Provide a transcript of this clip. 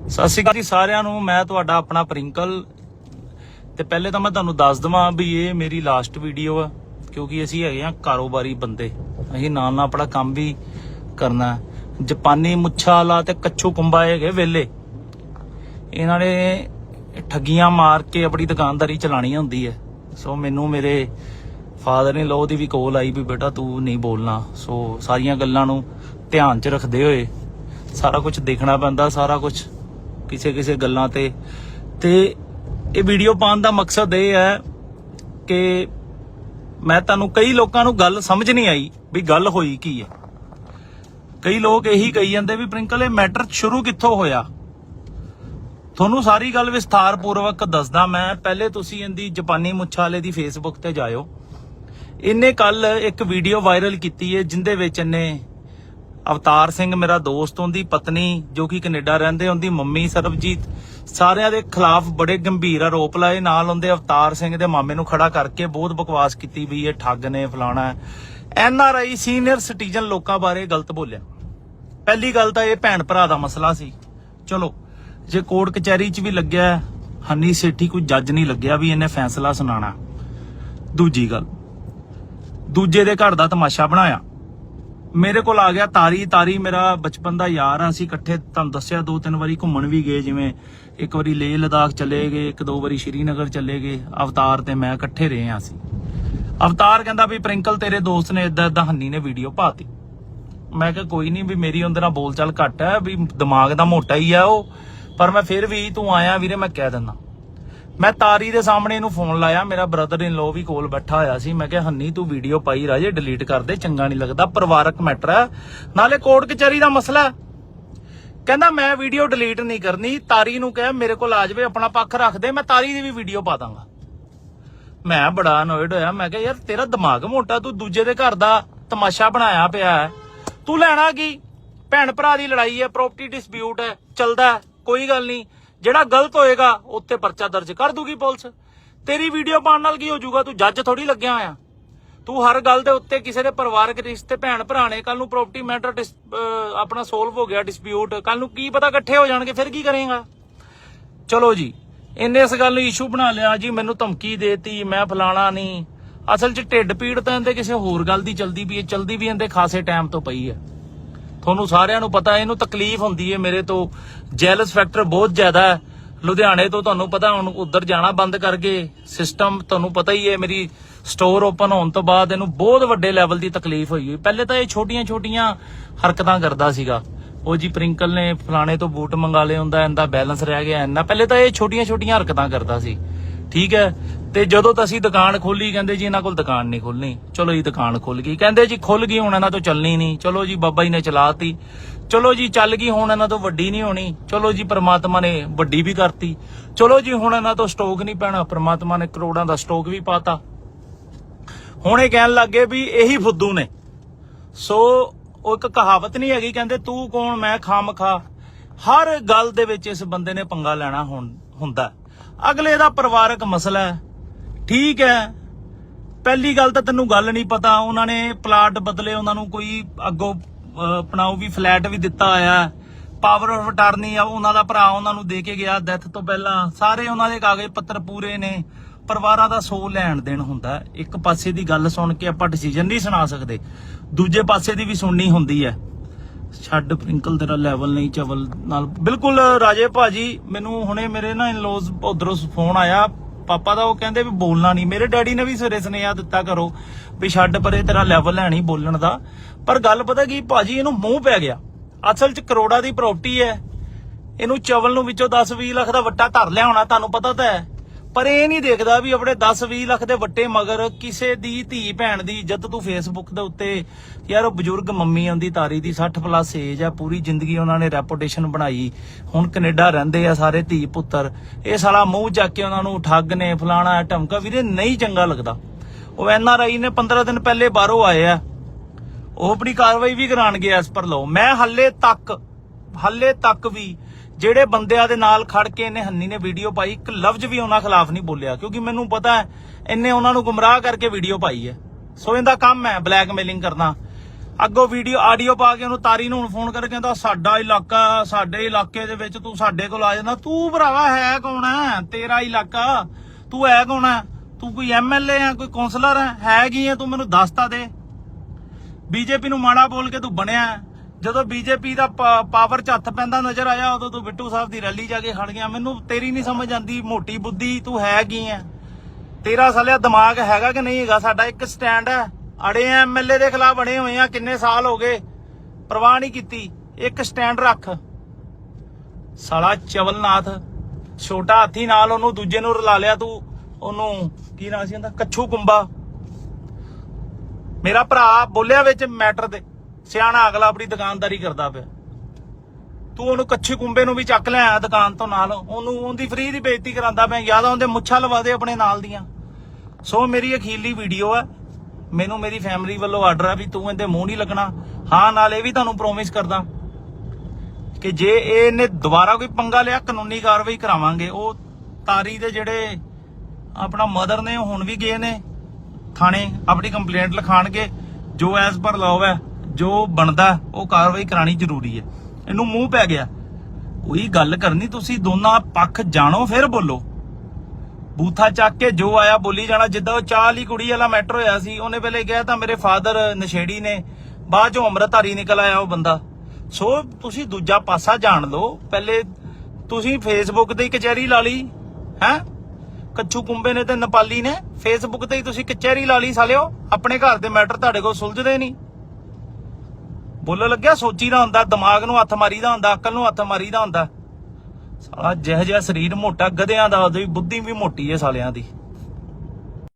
ਸਤਿ ਸ਼੍ਰੀ ਅਕਾਲ ਜੀ ਸਾਰਿਆਂ ਨੂੰ, ਮੈਂ ਤੁਹਾਡਾ ਆਪਣਾ ਪ੍ਰਿੰਕਲ। ਤੇ ਪਹਿਲੇ ਤਾਂ ਮੈਂ ਤੁਹਾਨੂੰ ਦੱਸ ਦਵਾਂ ਵੀ ਇਹ ਮੇਰੀ ਲਾਸਟ ਵੀਡੀਓ ਆ, ਕਿਉਂਕਿ ਅਸੀਂ ਹੈਗੇ ਆ ਕਾਰੋਬਾਰੀ ਬੰਦੇ। ਅਸੀਂ ਨਾਲ ਨਾਲ ਆਪਣਾ ਕੰਮ ਵੀ ਕਰਨਾ ਜਾਪਾਨੀ ਮੁੱਛਾਂ ਵਾਲਾ ਤੇ ਕੱਛੂ ਕੁੰਬਾ ਹੈਗੇ ਵੇਲੇ ਇਹਨਾਂ ਨੇ ਠੱਗੀਆਂ ਮਾਰ ਕੇ ਆਪਣੀ ਦੁਕਾਨਦਾਰੀ ਚਲਾਣੀ ਹੁੰਦੀ ਹੈ। ਸੋ ਮੈਨੂੰ ਮੇਰੇ ਫਾਦਰ ਨੇ ਲੋ ਦੀ ਵੀ ਕੋਲ ਆਈ ਵੀ ਬੇਟਾ ਤੂੰ ਨਹੀਂ ਬੋਲਣਾ। ਸੋ ਸਾਰੀਆਂ ਗੱਲਾਂ ਨੂੰ ਧਿਆਨ 'ਚ ਰੱਖਦੇ ਹੋਏ ਸਾਰਾ ਕੁਝ ਦੇਖਣਾ ਪੈਂਦਾ, ਸਾਰਾ ਕੁਝ ਕਿਸੇ ਕਿਸੇ ਗੱਲਾਂ ਤੇ। ਤੇ ਇਹ ਵੀਡੀਓ ਪਾਉਣ ਦਾ ਮਕਸਦ ਇਹ ਹੈ ਕਿ ਮੈਂ ਤੁਹਾਨੂੰ ਕਈ ਲੋਕਾਂ ਨੂੰ ਗੱਲ ਸਮਝ ਨਹੀਂ ਆਈ ਵੀ ਗੱਲ ਹੋਈ ਕੀ ਹੈ। ਕਈ ਲੋਕ ਇਹੀ ਕਹੀ ਜਾਂਦੇ ਵੀ ਪ੍ਰਿੰਕਲ, ਇਹ ਮੈਟਰ ਸ਼ੁਰੂ ਕਿੱਥੋਂ ਹੋਇਆ? ਤੁਹਾਨੂੰ ਸਾਰੀ ਗੱਲ ਵਿਸਥਾਰ ਪੂਰਵਕ ਦੱਸਦਾ ਮੈਂ। ਪਹਿਲੇ ਤੁਸੀਂ ਇਹਦੀ ਜਾਪਾਨੀ ਮੁੱਛਾਂ ਵਾਲੇ ਦੀ ਫੇਸਬੁੱਕ ਤੇ ਜਾਇਓ। ਇਹਨੇ ਕੱਲ ਇੱਕ ਵੀਡੀਓ ਵਾਇਰਲ ਕੀਤੀ ਹੈ, ਜਿੰਦੇ ਵਿੱਚ ਇਹਨੇ ਅਵਤਾਰ ਸਿੰਘ ਮੇਰਾ ਦੋਸਤ, ਉਹਦੀ ਪਤਨੀ ਜੋ ਕਿ ਕੈਨੇਡਾ ਰਹਿੰਦੇ, ਉਹਦੀ ਮੰਮੀ ਸਰਬਜੀਤ, ਸਾਰਿਆਂ ਦੇ ਖਿਲਾਫ ਬੜੇ ਗੰਭੀਰ ਆਰੋਪ ਲਾਏ। ਨਾਲ ਉਹਦੇ ਅਵਤਾਰ ਸਿੰਘ ਦੇ ਮਾਮੇ ਨੂੰ ਖੜਾ ਕਰਕੇ ਬਹੁਤ ਬਕਵਾਸ ਕੀਤੀ ਵੀ ਇਹ ਠੱਗ ਨੇ, ਫਲਾਣਾ N R I senior citizen ਲੋਕਾਂ ਬਾਰੇ ਗਲਤ ਬੋਲਿਆ। ਪਹਿਲੀ ਗੱਲ ਤਾਂ ਇਹ ਭੈਣ ਭਰਾ ਦਾ ਮਸਲਾ ਸੀ। ਚਲੋ, ਜੇ ਕੋਰਟ ਕਚਹਿਰੀ 'ਚ ਵੀ ਲੱਗਿਆ ਹਨੀ ਸੇਠੀ ਕੋਈ ਜੱਜ ਨਹੀਂ ਲੱਗਿਆ ਵੀ ਇਹਨੇ ਫੈਸਲਾ ਸੁਣਾਣਾ ਦੂਜੀ ਗੱਲ, ਦੂਜੇ ਦੇ ਘਰ ਦਾ ਤਮਾਸ਼ਾ ਬਣਾਇਆ। ਮੇਰੇ ਕੋਲ ਆ ਗਿਆ ਤਾਰੀ ਤਾਰੀ ਮੇਰਾ ਬਚਪਨ ਦਾ ਯਾਰ ਆ। ਅਸੀਂ ਇਕੱਠੇ ਤੁਹਾਨੂੰ ਦੱਸਿਆ, ਦੋ ਤਿੰਨ ਵਾਰੀ ਘੁੰਮਣ ਵੀ ਗਏ, ਜਿਵੇਂ ਇੱਕ ਵਾਰੀ ਲੇਹ ਲਦਾਖ ਚਲੇ ਗਏ, ਇੱਕ ਦੋ ਵਾਰੀ ਸ਼੍ਰੀਨਗਰ ਚਲੇ ਗਏ। ਅਵਤਾਰ ਤੇ ਮੈਂ ਇਕੱਠੇ ਰਹੇ ਆ ਅਸੀਂ। ਅਵਤਾਰ ਕਹਿੰਦਾ ਵੀ, ਪ੍ਰਿੰਕਲ ਤੇਰੇ ਦੋਸਤ ਨੇ ਇਦਾਂ ਇਦਾਂ ਹੰਨੀ ਨੇ ਵੀਡੀਓ ਪਾਤੀ। ਮੈਂ ਕਿਹਾ, ਕੋਈ ਨਹੀਂ ਵੀ ਮੇਰੀ ਉਹਦੇ ਨਾਲ ਬੋਲਚਾਲ ਘੱਟ ਹੈ, ਵੀ ਦਿਮਾਗ ਦਾ ਮੋਟਾ ਹੀ ਆ ਉਹ। ਪਰ ਮੈਂ ਫਿਰ ਵੀ ਤੂੰ ਆਇਆ ਵੀਰੇ, ਮੈਂ ਕਹਿ ਦਿੰਦਾ। ਮੈਂ ਤਾਰੀ ਦੇ ਸਾਹਮਣੇ ਇਹਨੂੰ ਫੋਨ ਲਾਇਆ, ਮੇਰਾ ਬ੍ਰਦਰ ਇਨ ਲੋ ਵੀ ਕੋਲ ਬੈਠਾ ਹੋਇਆ ਸੀ। ਮੈਂ ਕਿਹਾ, ਹੰਨੀ, ਤੂੰ ਵੀਡੀਓ ਪਾਈ ਰਾਜੇ ਡਿਲੀਟ ਕਰ ਦੇ, ਚੰਗਾ ਨਹੀਂ ਲੱਗਦਾ, ਪਰਿਵਾਰਕ ਮੈਟਰ ਹੈ। ਨਾਲੇ ਕੋਰਟ ਕਚਹਿਰੀ ਦਾ ਮਸਲਾ ਹੈ। ਕਹਿੰਦਾ, ਮੈਂ ਵੀਡੀਓ ਡਿਲੀਟ ਨਹੀਂ ਕਰਨੀ। ਤਾਰੀ ਨੂੰ ਕਹਿ, ਮੇਰੇ ਕੋਲ ਆ ਜਾਵੇ, ਆਪਣਾ ਪੱਖ ਰੱਖ ਦੇ, ਮੈਂ ਤਾਰੀ ਦੀ ਵੀ ਵੀਡੀਓ ਪਾ ਦਾਂਗਾ। ਮੈਂ ਬੜਾ ਅਨੋਇਡ ਹੋਇਆ, ਮੈਂ ਕਿਹਾ, ਯਾਰ, ਤੇਰਾ ਦਿਮਾਗ ਮੋਟਾ, ਤੂੰ ਦੂਜੇ ਦੇ ਘਰ ਦਾ ਤਮਾਸ਼ਾ ਬਣਾਇਆ ਪਿਆ ਹੈ। ਤੂੰ ਲੈਣਾ ਕੀ? ਭੈਣ ਭਰਾ ਦੀ ਲੜਾਈ ਹੈ ਪ੍ਰਾਪਰਟੀ ਡਿਸਪਿਊਟ ਹੈ, ਚੱਲਦਾ ਕੋਈ ਗੱਲ ਨਹੀਂ। ਜਿਹੜਾ ਗਲਤ ਹੋਏਗਾ ਉੱਤੇ ਪਰਚਾ ਦਰਜ ਕਰ ਦੂਗੀ ਪੁਲਿਸ। ਤੇਰੀ ਵੀਡੀਓ ਪਾਉਣ ਨਾਲ ਕੀ ਹੋ ਜਾਊਗਾ? ਤੂੰ ਜੱਜ ਥੋੜੀ ਲੱਗਿਆ ਹੋਇਆ। ਤੂੰ ਹਰ ਗੱਲ ਦੇ ਉੱਤੇ ਕਿਸੇ ਦੇ ਪਰਿਵਾਰਕ ਰਿਸ਼ਤੇ, ਭੈਣ ਭਰਾ ਨੇ ਕੱਲ ਨੂੰ ਪ੍ਰਾਪਰਟੀ ਮੈਟਰ ਆਪਣਾ ਸੋਲਵ ਹੋ ਗਿਆ ਡਿਸਪਿਊਟ ਕੱਲ ਨੂੰ ਕੀ ਪਤਾ ਇਕੱਠੇ ਹੋ ਜਾਣਗੇ, ਫਿਰ ਕੀ ਕਰੇਗਾ? ਚਲੋ ਜੀ ਇੰਨੇ ਇਸ ਗੱਲ ਨੂੰ ਇਸ਼ੂ ਬਣਾ ਲਿਆ, ਜੀ ਮੈਨੂੰ ਧਮਕੀ ਦੇਤੀ, ਮੈਂ ਫਲਾਣਾ ਨਹੀਂ। ਅਸਲ 'ਚ ਢਿੱਡ ਪੀੜ ਤਾਂ ਇਹਦੇ ਕਿਸੇ ਹੋਰ ਗੱਲ ਦੀ ਚਲਦੀ ਵੀ ਹੈ ਚਲਦੀ ਵੀ ਇਹਦੇ ਖਾਸੇ ਟਾਈਮ ਤੋਂ ਪਈ ਹੈ। ਤੁਹਾਨੂੰ ਸਾਰਿਆਂ ਨੂੰ ਪਤਾ, ਇਹਨੂੰ ਤਕਲੀਫ ਹੁੰਦੀ ਹੈ ਮੇਰੇ ਤੋਂ। ਜੈਲਸ ਫੈਕਟਰ ਬਹੁਤ ਜ਼ਿਆਦਾ ਹੈ। ਲੁਧਿਆਣੇ ਤੋਂ ਤੁਹਾਨੂੰ ਪਤਾ, ਹੁਣ ਉੱਧਰ ਜਾਣਾ ਬੰਦ ਕਰ ਗਏ ਸਿਸਟਮ ਤੁਹਾਨੂੰ ਪਤਾ ਹੀ ਹੈ ਮੇਰੀ ਸਟੋਰ ਓਪਨ ਹੋਣ ਤੋਂ ਬਾਅਦ ਇਹਨੂੰ ਬਹੁਤ ਵੱਡੇ ਲੈਵਲ ਦੀ ਤਕਲੀਫ ਹੋਈ ਹੋਈ। ਪਹਿਲੇ ਤਾਂ ਇਹ ਛੋਟੀਆਂ-ਛੋਟੀਆਂ ਹਰਕਤਾਂ ਕਰਦਾ ਸੀਗਾ। ਉਹ ਜੀ ਪ੍ਰਿੰਕਲ ਨੇ ਫਲਾਣੇ ਤੋਂ ਬੂਟ ਮੰਗਾ ਲਏ ਹੁੰਦਾ ਇਹਦਾ ਬੈਲੈਂਸ ਰਹਿ ਗਿਆ ਇੰਨਾ। ਪਹਿਲੇ ਤਾਂ ਇਹ ਛੋਟੀਆਂ-ਛੋਟੀਆਂ ਹਰਕਤਾਂ ਕਰਦਾ ਸੀ। ਠੀਕ ਹੈ? ਤੇ ਜਦੋਂ ਤਾਂ ਅਸੀਂ ਦੁਕਾਨ ਖੋਲੀ, ਕਹਿੰਦੇ ਜੀ ਇਹਨਾਂ ਕੋਲ ਦੁਕਾਨ ਨਹੀਂ ਖੋਲਣੀ ਚਲੋ ਜੀ, ਦੁਕਾਨ ਖੁੱਲ ਗਈ। ਕਹਿੰਦੇ ਜੀ ਖੁੱਲ ਗਈ, ਹੁਣ ਇਹਨਾਂ ਤੋਂ ਚੱਲਣੀ ਨਹੀਂ। ਚਲੋ ਜੀ, ਬਾਬਾ ਜੀ ਨੇ ਚਲਾਤੀ। ਚਲੋ ਜੀ, ਚੱਲ ਗਈ, ਹੁਣ ਇਹਨਾਂ ਤੋਂ ਵੱਡੀ ਨਹੀਂ ਹੋਣੀ। ਚਲੋ ਜੀ, ਪ੍ਰਮਾਤਮਾ ਨੇ ਵੱਡੀ ਵੀ ਕਰਤੀ। ਚਲੋ ਜੀ, ਹੁਣ ਇਹਨਾਂ ਤੋਂ ਸਟਾਕ ਨਹੀਂ ਪੈਣਾ। ਪ੍ਰਮਾਤਮਾ ਨੇ ਕਰੋੜਾਂ ਦਾ ਸਟਾਕ ਵੀ ਪਾਤਾ। ਹੁਣ ਇਹ ਕਹਿਣ ਲੱਗੇ ਵੀ ਇਹੀ ਫੁੱਦੂ ਨੇ। ਸੋ, ਉਹ ਇੱਕ ਕਹਾਵਤ ਨਹੀਂ ਹੈਗੀ, ਕਹਿੰਦੇ ਤੂੰ ਕੌਣ, ਮੈਂ ਖਾਮ ਖਾ। ਹਰ ਗੱਲ ਦੇ ਵਿੱਚ ਇਸ ਬੰਦੇ ਨੇ ਪੰਗਾ ਲੈਣਾ ਹੁੰਦਾ। ਅਗਲੇ ਦਾ ਪਰਿਵਾਰਕ ਮਸਲਾ ਹੈ। ਠੀਕ ਹੈ। ਪਹਿਲੀ ਗੱਲ ਤਾਂ ਤੈਨੂੰ ਗੱਲ ਨਹੀਂ ਪਤਾ, ਉਹਨਾਂ ਨੇ ਪਲਾਟ ਬਦਲੇ ਉਹਨਾਂ ਨੂੰ ਕੋਈ ਅੱਗੋਂ ਆਪਣਾ ਉਹ ਵੀ ਫਲੈਟ ਵੀ ਦਿੱਤਾ ਹੋਇਆ ਪਾਵਰ ਆਫ ਅਟਾਰਨੀ ਆ, ਉਹਨਾਂ ਦਾ ਭਰਾ ਉਹਨਾਂ ਨੂੰ ਦੇ ਕੇ ਗਿਆ ਡੈਥ ਤੋਂ ਪਹਿਲਾਂ। ਸਾਰੇ ਉਹਨਾਂ ਦੇ ਕਾਗਜ਼ ਪੱਤਰ ਪੂਰੇ ਨੇ। ਪਰਿਵਾਰਾਂ ਦਾ ਸੋ ਲੈਣ ਦੇਣ ਹੁੰਦਾ ਇੱਕ ਪਾਸੇ ਦੀ ਗੱਲ ਸੁਣ ਕੇ ਆਪਾਂ ਡਿਸੀਜਨ ਨਹੀਂ ਸੁਣਾ ਸਕਦੇ। ਦੂਜੇ ਪਾਸੇ ਦੀ ਵੀ ਸੁਣਨੀ ਹੁੰਦੀ ਹੈ। ਛੱਡ ਪ੍ਰਿੰਕਲ ਤੇਰਾ ਲੈਵਲ ਨਹੀਂ, ਚਵਲ ਨਾਲ। ਬਿਲਕੁਲ ਰਾਜੇ ਭਾਜੀ, ਮੈਨੂੰ ਹੁਣੇ ਮੇਰੇ ਨਾ ਇਨਲੋਜ਼ ਉਧਰੋਂ ਫੋਨ ਆਇਆ। ਪਾਪਾ ਦਾ ਉਹ ਕਹਿੰਦੇ ਵੀ ਬੋਲਣਾ ਨਹੀਂ। ਮੇਰੇ ਡੈਡੀ ਨੇ ਵੀ ਸਵੇਰੇ ਸੁਨੇਹਾ ਦਿੱਤਾ ਕਰੋ ਵੀ ਛੱਡ ਪਰੇ ਤੇਰਾ ਲੈਵਲ ਹੈ ਨਹੀਂ ਬੋਲਣ ਦਾ। ਪਰ ਗੱਲ ਪਤਾ ਕੀ ਭਾਜੀ, ਇਹਨੂੰ ਮੂੰਹ ਪੈ ਗਿਆ। ਅਸਲ 'ਚ ਕਰੋੜਾ ਦੀ ਪ੍ਰਾਪਰਟੀ ਹੈ। ਇਹਨੂੰ ਚਵਲ ਨੂੰ ਵਿੱਚੋਂ 10-20 ਲੱਖ ਦਾ ਵੱਟਾ ਧਰ ਲਿਆ ਹੋਣਾ ਤੁਹਾਨੂੰ ਪਤਾ ਤਾਂ ਹੈ। ਪਰ ਇਹ ਨਹੀਂ ਦੇਖਦਾ ਵੀ ਆਪਣੇ 10-20 ਲੱਖ ਦੇ ਵੱਟੇ ਮਗਰ ਕਿਸੇ ਦੀ ਧੀ ਭੈਣ ਦੀ ਜਦ ਤੂੰ ਫੇਸਬੁੱਕ ਦੇ ਉੱਤੇ ਯਾਰ ਉਹ ਬਜ਼ੁਰਗ ਮੰਮੀ ਆਉਂਦੀ ਤਾਰੀ ਦੀ 60 ਪਲੱਸ ਏਜ ਆ, ਪੂਰੀ ਜ਼ਿੰਦਗੀ ਉਹਨਾਂ ਨੇ ਰੈਪੂਟੇਸ਼ਨ ਬਣਾਈ। ਹੁਣ ਕੈਨੇਡਾ ਰਹਿੰਦੇ ਆ ਸਾਰੇ ਧੀ ਪੁੱਤਰ। ਇਹ ਸਾਲਾ ਮੂੰਹ ਚੱਕ ਕੇ ਉਹਨਾਂ ਨੂੰ ਠੱਗ ਨੇ, ਫਲਾਣਾ ਢਮਕਾ, ਵੀਰੇ ਨਹੀਂ ਚੰਗਾ ਲੱਗਦਾ। ਉਹ ਐਨ ਆਰ ਆਈ ਨੇ 15 ਦਿਨ ਪਹਿਲੇ ਬਾਹਰੋਂ ਆਏ ਆ। ਉਹ ਆਪਣੀ ਕਾਰਵਾਈ ਵੀ ਕਰਾਣਗੇ ਐਸ ਪਰ ਲਓ ਮੈਂ ਹੱਲੇ ਤੱਕ ਹੱਲੇ ਤੱਕ ਵੀ ਜਿਹੜੇ ਬੰਦਿਆਂ ਦੇ ਨਾਲ ਖੜ ਕੇ ਇਹਨੇ ਹੰਨੀ ਨੇ ਵੀਡੀਓ ਪਾਈ, ਇੱਕ ਲਫ਼ਜ਼ ਵੀ ਉਹਨਾਂ ਖਿਲਾਫ ਨਹੀਂ ਬੋਲਿਆ, ਕਿਉਂਕਿ ਮੈਨੂੰ ਪਤਾ ਹੈ ਇਹਨੇ ਉਹਨਾਂ ਨੂੰ ਗੁੰਮਰਾਹ ਕਰਕੇ ਵੀਡੀਓ ਪਾਈ ਹੈ। ਸੋ ਇਹਦਾ ਕੰਮ ਹੈ ਬਲੈਕਮੇਲਿੰਗ ਕਰਨਾ। ਅੱਗੋਂ ਵੀਡੀਓ, ਆਡੀਓ ਪਾ ਕੇ ਉਹਨੂੰ ਤਾਰੀ ਨੂੰ ਫੋਨ ਕਰਕੇ ਕਹਿੰਦਾ, ਸਾਡਾ ਇਲਾਕਾ, ਸਾਡੇ ਇਲਾਕੇ ਦੇ ਵਿੱਚ ਤੂੰ ਸਾਡੇ ਕੋਲ ਆ ਜਾਂਦਾ। ਤੂੰ ਭਰਾਵਾ ਹੈ ਕੌਣ ਹੈ? ਤੇਰਾ ਇਲਾਕਾ। ਤੂੰ ਹੈ ਕੌਣ ਹੈ? ਤੂੰ ਕੋਈ ਐਮਐਲਏ ਹੈ, ਕੋਈ ਕਾਉਂਸਲਰ ਹੈ? ਹੈ ਕੀ ਹੈ? ਤੂੰ ਮੈਨੂੰ ਦੱਸ ਤਾਂ ਦੇ। ਬੀਜੇਪੀ ਨੂੰ ਮਾੜਾ ਬੋਲ ਕੇ ਤੂੰ ਬਣਿਆ ਹੈ। ਜਦੋਂ ਬੀਜੇਪੀ ਦਾ ਪਾਵਰ 'ਚ ਹੱਥ ਪੈਂਦਾ ਨਜ਼ਰ ਆਇਆ, ਉਦੋਂ ਤੂੰ ਬਿੱਟੂ ਸਾਹਿਬ ਦੀ ਰੈਲੀ ਜਾ ਕੇ ਖੜ ਗਿਆ। ਮੈਨੂੰ ਤੇਰੀ ਨਹੀਂ ਸਮਝ ਆਂਦੀ, ਮੋਟੀ ਬੁੱਧੀ ਤੂੰ ਹੈ ਕੀ ਹੈ ਤੇਰਾ ਸਾਲਿਆ ਦਿਮਾਗ ਹੈਗਾ ਕਿ ਨਹੀਂ ਹੈਗਾ? ਸਾਡਾ ਇੱਕ ਸਟੈਂਡ ਹੈ ਅੜੇ ਐਮਐਲਏ ਦੇ ਖਿਲਾਫ ਅੜੇ ਹੋਏ ਆ, ਕਿੰਨੇ ਸਾਲ ਹੋ ਗਏ? ਪਰਵਾਹ ਨਹੀਂ ਕੀਤੀ। ਇੱਕ ਸਟੈਂਡ ਰੱਖ। ਸਾਲਾ ਚਵਲਨਾਥ, ਛੋਟਾ ਹਾਥੀ ਨਾਲ ਉਹਨੂੰ ਦੂਜੇ ਨੂੰ ਰਲਾ ਲਿਆ ਤੂੰ। ਉਹਨੂੰ ਕੀ ਨਾਂ ਸੀ ਉਹਦਾ? ਕੱਛੂ ਕੁੰਬਾ। ਮੇਰਾ ਭਰਾ ਬੋਲਿਆ ਵਿੱਚ ਮੈਟਰ ਦੇ। ਸਿਆਣਾ ਅਗਲਾ ਆਪਣੀ ਦੁਕਾਨਦਾਰੀ ਕਰਦਾ ਪਿਆ। ਤੂੰ ਉਹਨੂੰ ਕੱਛੇ ਕੁੰਬੇ ਨੂੰ ਵੀ ਚੱਕ ਲਿਆ ਦੁਕਾਨ ਤੋਂ ਨਾਲ। ਉਹਨੂੰ ਉਹਦੀ ਫ੍ਰੀ ਦੀ ਬੇਇੱਜ਼ਤੀ ਕਰਾਂਦਾ ਪਿਆ। ਯਾਦ ਆਉਂਦੇ ਮੁੱਛਾਂ ਲਵਾ ਦੇ ਆਪਣੇ ਨਾਲ ਦੀਆਂ। ਸੋ ਮੇਰੀ ਅਖੀਰਲੀ ਵੀਡੀਓ ਹੈ ਮੈਨੂੰ ਮੇਰੀ ਫੈਮਿਲੀ ਵੱਲੋਂ ਆਰਡਰ ਹੈ ਵੀ ਤੂੰ ਇਹਦੇ ਮੂੰਹ ਨਹੀਂ ਲੱਗਣਾ। ਹਾਂ, ਨਾਲ ਇਹ ਵੀ ਤੁਹਾਨੂੰ ਪ੍ਰੋਮਿਸ ਕਰਦਾ ਕਿ ਜੇ ਇਹਨੇ ਦੁਬਾਰਾ ਕੋਈ ਪੰਗਾ ਲਿਆ, ਕਾਨੂੰਨੀ ਕਾਰਵਾਈ ਕਰਾਵਾਂਗੇ। ਉਹ ਤਾਰੀ ਦੇ ਜਿਹੜੇ ਆਪਣਾ ਮਦਰ ਨੇ, ਉਹ ਹੁਣ ਵੀ ਗਏ ਨੇ। ਥਾਣੇ ਆਪਣੀ ਕੰਪਲੇਂਟ ਲਿਖਾਣਗੇ। ਜੋ ਐਸ ਪਰ ਲਾਅ ਹੈ। ਜੋ ਬਣਦਾ, ਉਹ ਕਾਰਵਾਈ ਕਰਾਣੀ ਜ਼ਰੂਰੀ ਹੈ। ਇਹਨੂੰ ਮੂੰਹ ਪੈ ਗਿਆ। ਕੋਈ ਗੱਲ ਕਰਨੀ, ਤੁਸੀਂ ਦੋਨਾਂ ਪੱਖ ਜਾਣੋ, ਫਿਰ ਬੋਲੋ। ਬੂਥਾ ਚੱਕ ਕੇ ਜੋ ਆਇਆ ਬੋਲੀ ਜਾਣਾ, ਜਿੱਦਾਂ ਉਹ ਚਾਹ ਵਾਲੀ ਕੁੜੀ ਵਾਲਾ ਮੈਟਰ ਹੋਇਆ ਸੀ, ਉਹਨੇ ਪਹਿਲੇ ਕਿਹਾ ਤਾਂ ਮੇਰੇ ਫਾਦਰ ਨਸ਼ੇੜੀ ਨੇ, ਬਾਅਦ ਚੋਂ ਅੰਮ੍ਰਿਤਧਾਰੀ ਨਿਕਲ ਆਇਆ ਉਹ ਬੰਦਾ। ਸੋ ਤੁਸੀਂ ਦੂਜਾ ਪਾਸਾ ਜਾਣ ਲਓ। ਪਹਿਲੇ ਤੁਸੀਂ ਫੇਸਬੁੱਕ ਤੇ ਹੀ ਕਚਹਿਰੀ ਲਾ ਲਈ, ਹੈ? ਕੱਚੂ ਕੁੰਬੇ ਨੇ ਤੇ ਨੇਪਾਲੀ ਨੇ ਫੇਸਬੁੱਕ ਤੇ ਹੀ ਤੁਸੀਂ ਕਚਹਿਰੀ ਲਾ ਲਈ ਸਾਲਿਓ। ਆਪਣੇ ਘਰ ਦੇ ਮੈਟਰ ਤੁਹਾਡੇ ਕੋਲ ਸੁਲਝਦੇ ਨਹੀਂ। ਬੁੱਲ ਲੱਗਿਆ ਸੋਚੀਦਾ ਹੁੰਦਾ, ਦਿਮਾਗ ਨੂੰ ਹੱਥ ਮਾਰੀਦਾ ਹੁੰਦਾ, ਅਕਲ ਨੂੰ ਹੱਥ ਮਾਰੀਦਾ ਹੁੰਦਾ। ਸਾਲਾ ਜਿਹੋ ਜਿਹਾ ਸਰੀਰ ਮੋਟਾ, ਗਧਿਆਂ ਦਾ, ਉਹਦੀ ਬੁੱਧੀ ਵੀ ਮੋਟੀ ਹੈ ਸਾਲਿਆਂ ਦੀ।